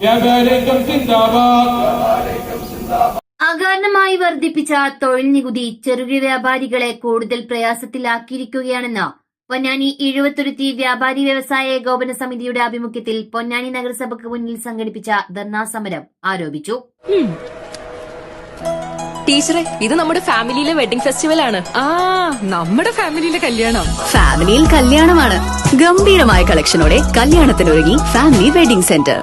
വ്യാപാരിക്കും സിന്ദാബാദ്. അകാരണമായി വർദ്ധിപ്പിച്ച തൊഴിൽ നികുതി ചെറുകിട വ്യാപാരികളെ കൂടുതൽ പ്രയാസത്തിലാക്കിയിരിക്കുകയാണെന്ന് പൊന്നാനി എഴുപത്തുരുത്തി വ്യാപാരി വ്യവസായ ഏകോപന സമിതിയുടെ ആഭിമുഖ്യത്തിൽ പൊന്നാനി നഗരസഭയ്ക്ക് മുന്നിൽ സംഘടിപ്പിച്ച ധർണാ സമരം ആരോപിച്ചു. ടീച്ചറെ ഇത് നമ്മുടെ ഫാമിലിയിലെ വെഡിംഗ് ഫെസ്റ്റിവൽ ആണ്. ആ നമ്മുടെ ഫാമിലിയിലെ കല്യാണം. ഫാമിലിയിൽ കല്യാണമാണ്. ഗംഭീരമായ കളക്ഷനോടെ കല്യാണത്തിനൊരുങ്ങി ഫാമിലി വെഡിംഗ് സെന്റർ.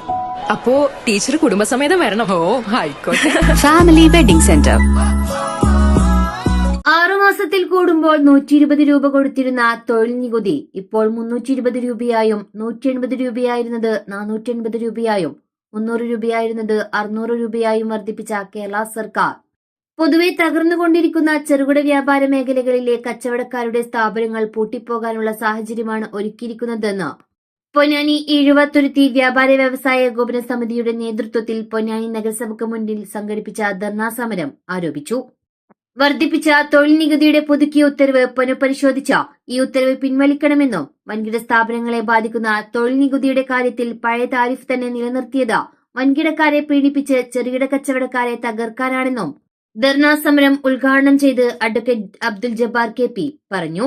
അപ്പോ ടീച്ചർ കുടുംബസമേതം വരണം. ഓ ആയിക്കോട്ടെ. ഫാമിലി വെഡിംഗ് സെന്റർ ആറുമാസത്തിൽ കൂടുമ്പോൾ നൂറ്റി ഇരുപത് രൂപ കൊടുത്തിരുന്ന തൊഴിൽ നികുതി ഇപ്പോൾ മുന്നൂറ്റി ഇരുപത് രൂപയായും നൂറ്റി എൺപത് രൂപയായിരുന്നത് നാനൂറ്റി എൺപത് രൂപയായും മുന്നൂറ് രൂപയായിരുന്നത് അറുന്നൂറ് രൂപയായും വർദ്ധിപ്പിച്ച കേരള സർക്കാർ. പൊതുവെ തകർന്നുകൊണ്ടിരിക്കുന്ന ചെറുകിട വ്യാപാര മേഖലകളിലെ കച്ചവടക്കാരുടെ സ്ഥാപനങ്ങൾ പൂട്ടിപ്പോകാനുള്ള സാഹചര്യമാണ് ഒരുക്കിയിരിക്കുന്നതെന്ന് പൊന്നാനി ഈഴുവത്തുരുത്തി വ്യാപാര വ്യവസായ ഏകോപന സമിതിയുടെ നേതൃത്വത്തിൽ പൊന്നാനി നഗരസഭയ്ക്ക് മുന്നിൽ സംഘടിപ്പിച്ച ധർണാ സമരം ആരോപിച്ചു. വർദ്ധിപ്പിച്ച തൊഴിൽ നികുതിയുടെ പുതുക്കിയ ഉത്തരവ് പുനഃപരിശോധിച്ച ഈ ഉത്തരവ് പിൻവലിക്കണമെന്നും വൻകിട സ്ഥാപനങ്ങളെ ബാധിക്കുന്ന തൊഴിൽ നികുതിയുടെ കാര്യത്തിൽ പഴയ താരിഫ് തന്നെ നിലനിർത്തിയത് വൻകിടക്കാരെ പീഡിപ്പിച്ച് ചെറുകിട കച്ചവടക്കാരെ തകർക്കാനാണെന്നും ധർണാ സമരം ഉദ്ഘാടനം ചെയ്ത് അഡ്വക്കേറ്റ് അബ്ദുൽ ജബ്ബാർ കെ പറഞ്ഞു.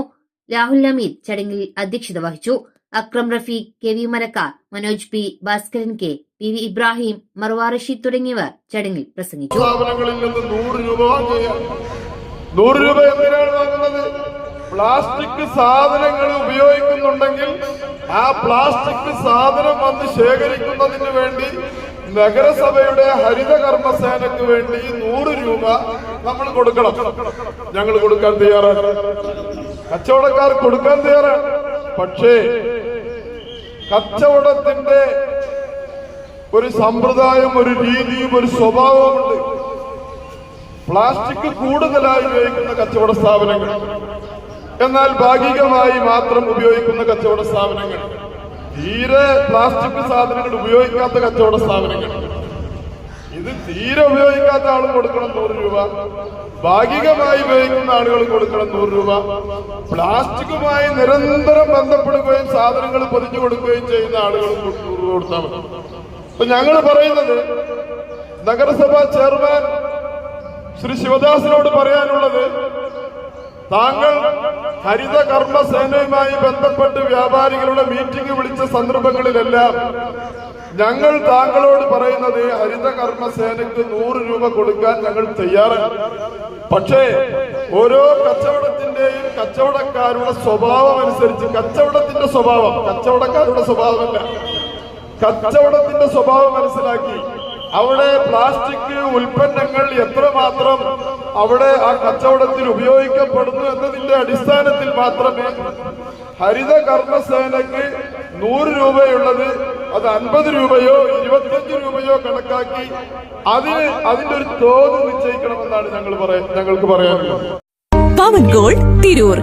രാഹുൽ അമീദ് ചടങ്ങിൽ അധ്യക്ഷത വഹിച്ചു. Akram Rafeeq K V Marakkar Manoj P Bhaskaran K P V Ibrahim Marwa Rasheed തുടങ്ങിയവർ ചടങ്ങിൽ പ്രസംഗിച്ചു. നൂറ് രൂപ എന്തിനാണ് വാങ്ങുന്നത്? പ്ലാസ്റ്റിക് സാധനങ്ങൾ ഉപയോഗിക്കുന്നുണ്ടെങ്കിൽ ആ പ്ലാസ്റ്റിക് സാധനം വന്ന് ശേഖരിക്കുന്നതിന് വേണ്ടി നഗരസഭയുടെ ഹരിത കർമ്മസേനക്ക് വേണ്ടി നൂറ് രൂപ നമ്മൾ കൊടുക്കണം. ഞങ്ങൾ കൊടുക്കാൻ തയ്യാറാണ്. കച്ചവടക്കാർ കൊടുക്കാൻ തയ്യാറാണ്. പക്ഷേ കച്ചവടത്തിന്റെ ഒരു സമ്പ്രദായം ഒരു രീതിയും ഒരു സ്വഭാവമുണ്ട്. പ്ലാസ്റ്റിക് കൂടുതലായി ഉപയോഗിക്കുന്ന കച്ചവട സ്ഥാപനങ്ങൾ. എന്നാൽ ഭാഗികമായി മാത്രം ഉപയോഗിക്കുന്ന കച്ചവട സ്ഥാപനങ്ങൾ. തീരെ പ്ലാസ്റ്റിക് സാധനങ്ങൾ ഉപയോഗിക്കാത്ത കച്ചവട സ്ഥാപനങ്ങൾ. ഇത് തീരെ ഉപയോഗിക്കാത്ത ആൾ കൊടുക്കണം നൂറ് രൂപ. ഭാഗികമായി ഉപയോഗിക്കുന്ന ആളുകൾ കൊടുക്കണം നൂറ് രൂപ. പ്ലാസ്റ്റിക്കുമായി നിരന്തരം ബന്ധപ്പെടുകയും സാധനങ്ങൾ പൊതിഞ്ഞു കൊടുക്കുകയും ചെയ്യുന്ന ആളുകൾ നൂറ് രൂപ കൊടുത്താൽ മതി. അപ്പൊ ഞങ്ങൾ പറയുന്നത് നഗരസഭാ ചെയർമാൻ ശ്രീ ശിവദാസിനോട് പറയാനുള്ളത് താങ്കൾ ഹരിത കർമ്മസേനയുമായി ബന്ധപ്പെട്ട് വ്യാപാരികളുടെ മീറ്റിംഗ് വിളിച്ച സന്ദർഭങ്ങളിലെല്ലാം ഞങ്ങൾ താങ്കളോട് പറയുന്നത് ഹരിത കർമ്മസേനക്ക് നൂറ് രൂപ കൊടുക്കാൻ ഞങ്ങൾ തയ്യാറാണ്. പക്ഷേ ഓരോ കച്ചവടത്തിന്റെയും കച്ചവടക്കാരുടെ സ്വഭാവം അനുസരിച്ച് കച്ചവടത്തിന്റെ സ്വഭാവം കച്ചവടക്കാരുടെ സ്വഭാവമല്ല. കച്ചവടത്തിന്റെ സ്വഭാവം മനസ്സിലാക്കി. അവിടെ പ്ലാസ്റ്റിക് ഉൽപ്പന്നങ്ങൾ എത്രമാത്രം അവിടെ ആ കച്ചവടത്തിൽ ഉപയോഗിക്കപ്പെടുന്നു എന്നതിന്റെ അടിസ്ഥാനത്തിൽ മാത്രമേ ഹരിത കർമ്മസേനയ്ക്ക് നൂറ് രൂപയുള്ളത് അത് അൻപത് രൂപയോ ഇരുപത്തഞ്ച് രൂപയോ കണക്കാക്കി അതിന് അതിന്റെ ഒരു തോത് നിശ്ചയിക്കണമെന്നാണ് ഞങ്ങൾ പറയാൻ ഞങ്ങൾക്ക് പറയാനുള്ളത്. പവൻ ഗോൾഡ് തിരൂർ.